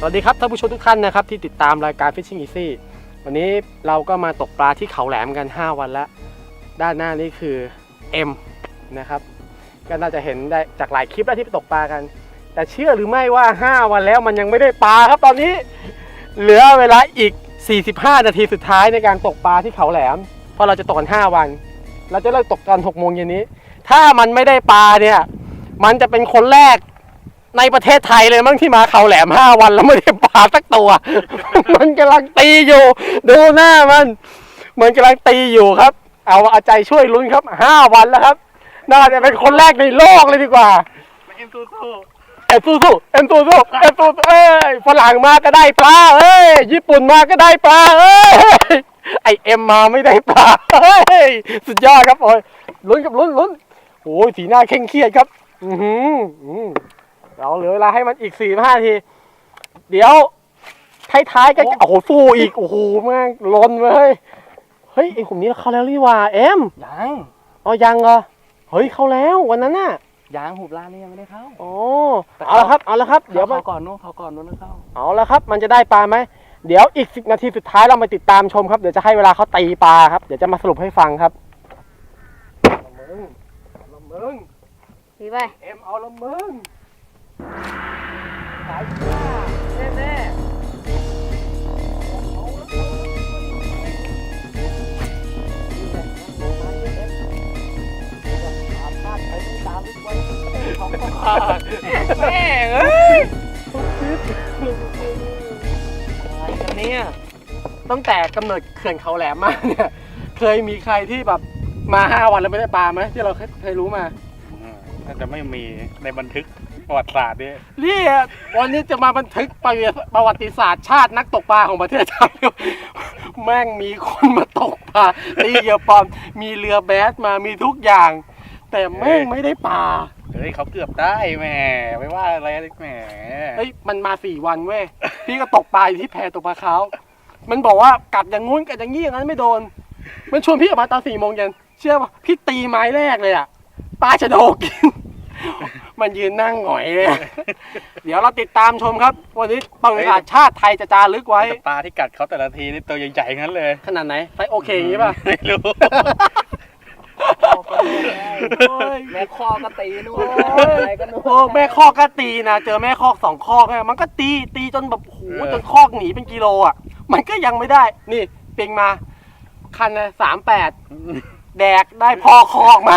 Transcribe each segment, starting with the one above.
สวัสดีครับท่านผู้ชมทุกท่านนะครับที่ติดตามรายการ Fishing Easy วันนี้เราก็มาตกปลาที่เขาแหลมกัน 5 วันแล้วด้านหน้านี่คือ M นะครับก็น่าจะเห็นได้จากหลายคลิปแล้วที่ไปตกปลากัน แต่เชื่อหรือไม่ว่า 5 วันแล้วมันยังไม่ได้ปลาครับตอนนี้ เหลือเวลาอีก 45 นาทีสุดท้ายในการตกปลาที่เขาแหลม เพราะเราจะตกกัน5วัน เราจะเลิกตกตอน6โมงเย็นนี้ ถ้ามันไม่ได้ปลาเนี่ยมันจะเป็นคนแรก ในประเทศไทยเลยมั้งที่มาเขาแหลม5วันแล้วไม่ได้ปลาสักตัว มันกำลังตีอยู่ ดูหน้ามันเหมือนกำลังตีอยู่ครับ เอาเอาใจช่วยลุ้นครับ5วันแล้วครับ น่าจะเป็นคนแรกในโลกเลยดีกว่า เอ็มสู้สู้เอ็มสู้สู้เอ็มสู้สู้เอ็มสู้สู้เอ้ยฝรั่งมาก็ได้ปลาเอ้ยญี่ปุ่นมาก็ได้ปลาเอ้ยไอเอ็มมาไม่ได้ปลาเฮ้ยสุดยอดครับโอ้ยลุ้นกับลุ้นลุ้นโอ้ยสีหน้าเคร่งเครียดครับ อือหืออือ เราเหลือเวลาให้มันอีกสี่ห้าที เดี๋ยวท้ายๆก็โอ้โหฟูอีก โอ้โหแม่งล้นเลยเฮ้ยไอขุมนี้เข้าแล้วนี่หว่าเอ็มยังอ๋อยังเหรอเฮ้ยเข้าแล้ววันนั้นน่ะยังหุบลานนี่ยังไม่ได้เข้าโอ้เอาละครับเอาละครับเดี๋ยวมันเขาก่อนนู้นเขาก่อนนู้นเข้า เอาละครับ มันจะได้ปลาไหมเดี๋ยวอีกสินาทีสุดท้ายเรามาติดตามชมครับเดี๋ยวจะให้เวลาเขาตีปลาครับเดี๋ยวจะมาสรุปให้ฟังครับละมึงละมึงดีไปเอ็มเอาละมึง สายฟ้าแน่แน่แม่เอ้ยอะไรกันเนี่ยตั้งแต่กำเนิดเขื่อนเขาแหลมมาเนี่ย เคยมีใครที่แบบมาห้าวันแล้วไม่ได้ปลาไหมที่เราเคยรู้มา น่าจะไม่มีในบันทึก ประวัติศาสตร์นี่นี่อะวันนี้จะมาบันทึกประวัติศาสตร์ชาตินักตกปลาของประเทศไทยแม่งมีคนมาตกปลาตีเหยื่อปลอมมีเรือแบสมามีทุกอย่าง แต่แม่งไม่ได้ปลาเฮ้ยเขาเกือบได้แหมไม่ว่าอะไรแหมเฮ้ยมันมาสี่วันเว้ยพี่ก็ตกปลาอยู่ที่แพตกปลาเขาวมันบอกว่ากัดอย่างงู้นกัดอย่างนี้อย่างนั้นไม่โดน มันชวนพี่ออกมาตอนสี่โมงเย็นเชื่อป่ะพี่ตีไม้แรกเลยอะปลาจะโดกกิน มันยืนนั่งหงอยเลยอะเดี๋ยวเราติดตามชมครับ วันนี้ประวัติศาสตร์ชาติไทยจะจารึกไว้แต่ปลาที่กัดเขาแต่ละทีนี่ตัวใหญ่ๆงั้นเลย ขนาดไหนไซส์โอเคอย่างนี้ป่ะ ไม่รู้แม่คอกตีนู่นอะไรกันโอ้แม่คอกก็ตีนะ เจอแม่คอกสองคอกอะมันก็ตีตีจนแบบโหเออจนคอกหนีเป็นกิโลอะ มันก็ยังไม่ได้ นี่ปิงมา คันสามแปดแดกได้พอคอกมา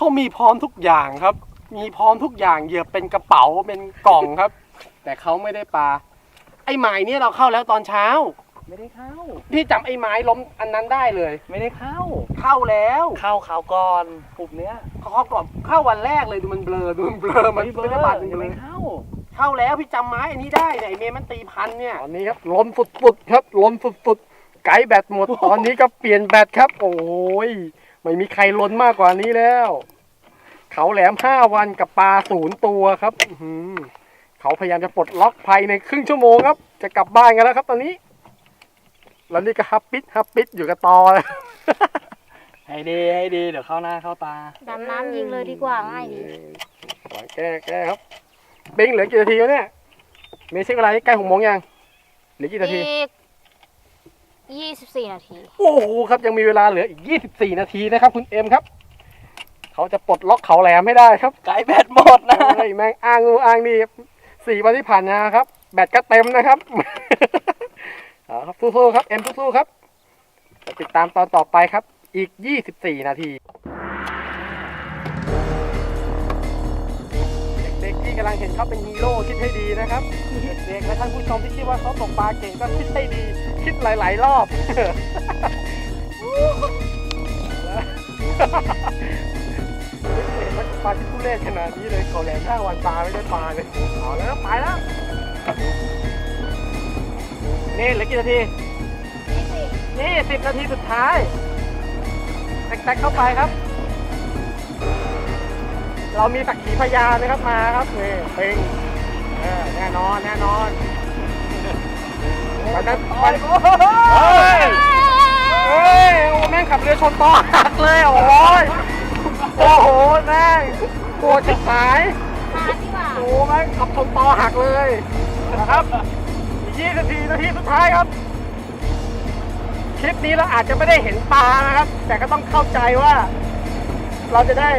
เขามีพร้อมทุกอย่างครับ มีพร้อมทุกอย่างเหยื่อเป็นกระเป๋าเป็นกล่องครับ แต่เขาไม่ได้ปลาไอ้หมายเนี่ยเราเข้าแล้วตอนเช้า ไม่ได้เข้า พี่จำไอ้ไม้ล้มอันนั้นได้เลย ไม่ได้เข้า เข้าแล้วเข้าข่าวก่อนหุบเนี้ยเขาเข้าก่อนเข้าวันแรกเลยดูมันเบลอดูมันเบลอมันไม่ได้บาดจริงยังเลไม่ยเข้า เข้าแล้วพี่จำไม้อันนี้ได้เนี่ยไอ้เมย์มันตีพันเนี่ย ตอนนี้ครับล้นสุดๆครับล้นสุดๆไกด์แบตหมด ตอนนี้ก็เปลี่ยนแบตครับ โอ้ย ไม่มีใครล้นมากกว่านี้แล้ว เขาแหลมห้าวันกับปลาศูนย์ตัวครับอื้อหือเขาพยายามจะปลดล็อกภายในครึ่งชั่วโมงครับ จะกลับบ้านกันแล้วครับ ตอนนี้ แล้วนี่ก็ฮับปิดฮับปิดอยู่กับตอเลยให้ดีให้ดีเดี๋ยวเข้าหน้าเข้าตาดำน้ำยิงเลยดีกว่าง่ายดีแก้แก้ครับบิงเหลือกี่นาทีแล้วเนี่ยเมย์เช็คเวลานี่ใกล้หกโมงยังเหลือกี่นาทีอีก ยี่สิบสี่นาที โอ้โหครับยังมีเวลาเหลืออีก 24 นาทีนะครับ คุณเอ็มครับ เขาจะปลดล็อกเขาแหลมให้ได้ครับไก่แบตหมดนะเฮ้ยแม่งอ้างงูอ้างนี่สี่วันที่ผ่านมาครับ แบตก็เต็มนะครับเอาครับสู้ๆครับเอ็มสู้ๆครับติดตามตอนต่อไปครับ อีก 24 นาที ด็กๆที่กำลังเห็นเขาเป็นฮีโร่คิดให้ดีนะครับ เด็กๆและท่านผู้ชมที่คิดว่าเขาตกปลาเก่งก็คิดให้ดี คิดหลายๆรอบเห็นว่าปลาที่ทุเรศขนาดนี้เลยเขาแหลมห้าวันปลาไม่ได้ปลาเลยเอาแล้วไปแล้วนี่เหลือกี่นาทีนี่สิบนาทีสุดท้ายแท็กๆเข้าไปครับ เรามีสักขีพยานนะครับมาครับนี่ปิงเออแน่นอนแน่นอนวันนั้นวันเฮ้ยเฮ้ยโอ้แม่งขับเรือชนต่อหักเลยโอ้ยโอ้โหแม่งปวดจะหายมาดีกว่าโอ้แม่งขับชนต่อหักเลยนะครับอีก24นาทีสุดท้ายครับคลิปนี้เราอาจจะไม่ได้เห็นปลานะครับ แต่ก็ต้องเข้าใจว่า เราจะได้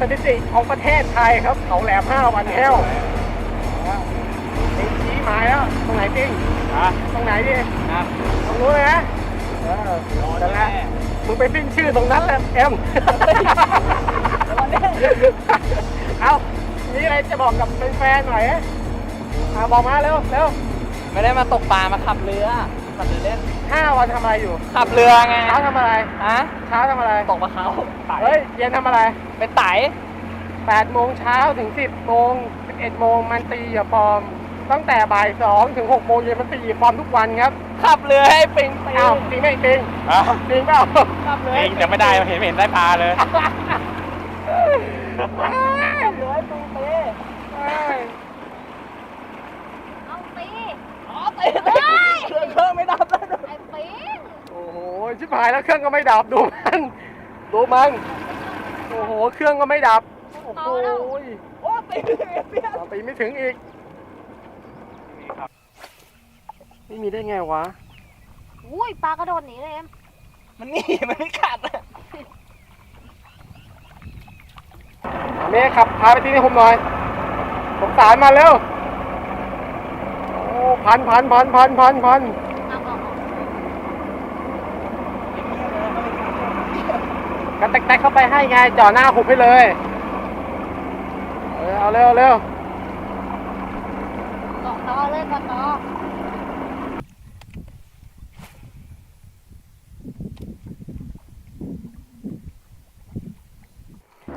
สถิติของประเทศไทยครับเขาแหลม5วันแห้วปิงชี้หมายแล้วตรงไหนปิงอะตรงไหนดิครับตรงนู้นเลยนะเออนั่นแหละมึงไปสิ้นชื่อตรงนั้นแหละเอ็มเอามีอะไรจะบอกกับแฟนๆหน่อยอะบอกมาเร็วเร็วไม่ได้มาตกปลามาขับเรือ ขับเรือเล่นห้าวันทำอะไรอยู่ขับเรือไงเช้าทำอะไรฮะเช้าทำอะไรตกปลาเขาเฮ้ยเย็นทำอะไรไปไต่8โมงเช้าถึง10โมง11โมงมันตีอย่าปลอม ตั้งแต่บ่าย2ถึง6โมงเย็นมันตีอย่าปลอมทุกวันครับขับเรือให้ปิงปิงอ้าวจริงไหมจริงอะจริงเปล่าขับเรือเองแต่ไม่ได้เห็นไม่เห็นได้ปลาเลยขับเรือให้ปิงปิงเอาปีอ๋อตีเครื่องเครื่องไม่ดับเลย ไอ้ปีง โอ้โหชิบหายแล้วเครื่องก็ไม่ดับดูมันดูมันโอ้โหเครื่องก็ไม่ดับโอ้โหโอ้ตีเปียเปียตีไม่ถึงอีกไม่มีได้ไงวะอุ้ยปลากระโดดหนีเลยเอ็มมันหนีมันไม่กัดอะเมย์ขับพาไปที่นี่ผมหน่อยสงสารมาเร็วโอ้พันพันพันพันพันพัน เอาเอาเอา กัน แตกๆเข้าไปให้ไงจ่อหน้าหุบให้เลยเออเอาเร็วเอาเร็วเกาะตอเลยเกาะตอ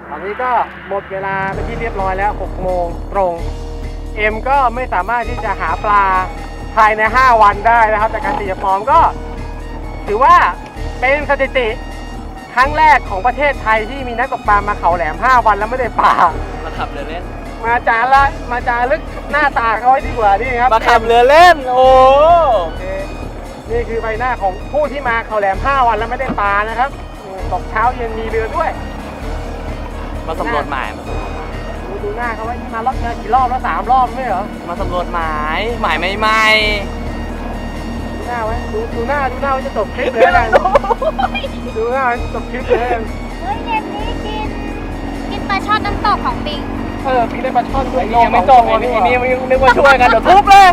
ตอนนี้ก็หมดเวลาเป็นที่เรียบร้อยแล้ว 6 โมงตรง เอ็มก็ไม่สามารถที่จะหาปลาภายใน 5 วันได้นะครับ แต่การตีฟอร์มก็ ถือว่าเป็นสถิติ ครั้งแรกของประเทศไทยที่มีนักตกปลามาเขาแหลม 5 วันแล้วไม่ได้ปลา มาขับเรือเล่น มาจาละมาจารึกหน้าตาเขาไว้ดีกว่านี่ครับมาขับเรือเล่น โอ้โอเคนี่คือใบหน้าของผู้ที่มาเขาแหลม 5 วันแล้วไม่ได้ปลานะครับตกเช้าเย็นมีเรือด้วย มาสำรวจหมายมาดูดูหน้าเขาไว้มารอบเนี้ยกี่รอบแล้วสามรอบไม่เหรอ มาสำรวจหมายหมายใหม่ดู หน้าไว้ดูดูหน้าดูหน้าไว้จะจบคลิปเลยแล้วกันดูหน้าไว้จะจบคลิปเลย เฮ้ยเย็นนี้กิน กินปลาช่อนน้ำตกของปิงเออพี่ได้ปลาช่อนด้วยๆยังไม่จบเลยทีนี้มันนึกว่าช่วยกันเดี๋ยวทุบเลย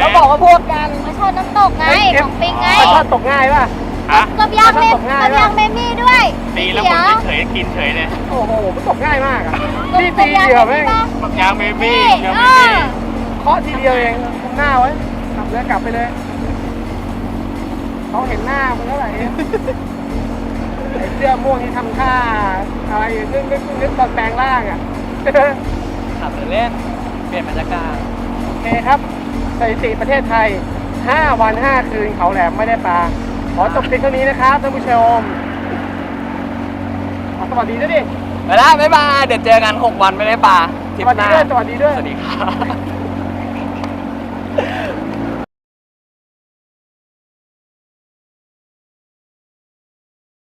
เขาบอกว่าพวกกันปลาช่อนน้ำตกไงของปิงไงปลาช่อนตกง่ายป่ะฮะกับยางเมปลาช่อนตกง่ายกับยางเมมี่ด้วยตีแล้วเขีคยนวเฉยๆกินเฉยเลยโอ้โหมันตกง่ายมากอะกับพี่กัตีบยางเดียวเมแม่งมี่ปะบักยางเบบี้นี่ยางเอเบบี้อเคาะทีเดียวเองคุมหน้าไว้กลับเลยกลับไปเลย เขาเห็นหน้ามึงเท่าไหร่เนี่ยไอ้เสื้อม่วงที่ทำท่าอะไรนึกนึกนึกตอนแปลงร่างอะ ขับเรือเล่น เปลี่ยนบรรยากาศโอเคครับสถิติประเทศไทย 5 วัน 5 คืนเขาแหลมไม่ได้ปลา ขอจบเพียงเท่านี้นะครับท่านผู้ชมขอสวัสดีด้วยดิ ไปละบ๊ายบายเดี๋ยวเจอกัน 6 วันไม่ได้ปลาทริปสวัสหดีน้าด้วยสวัสดีด้วย สวัสดีครับ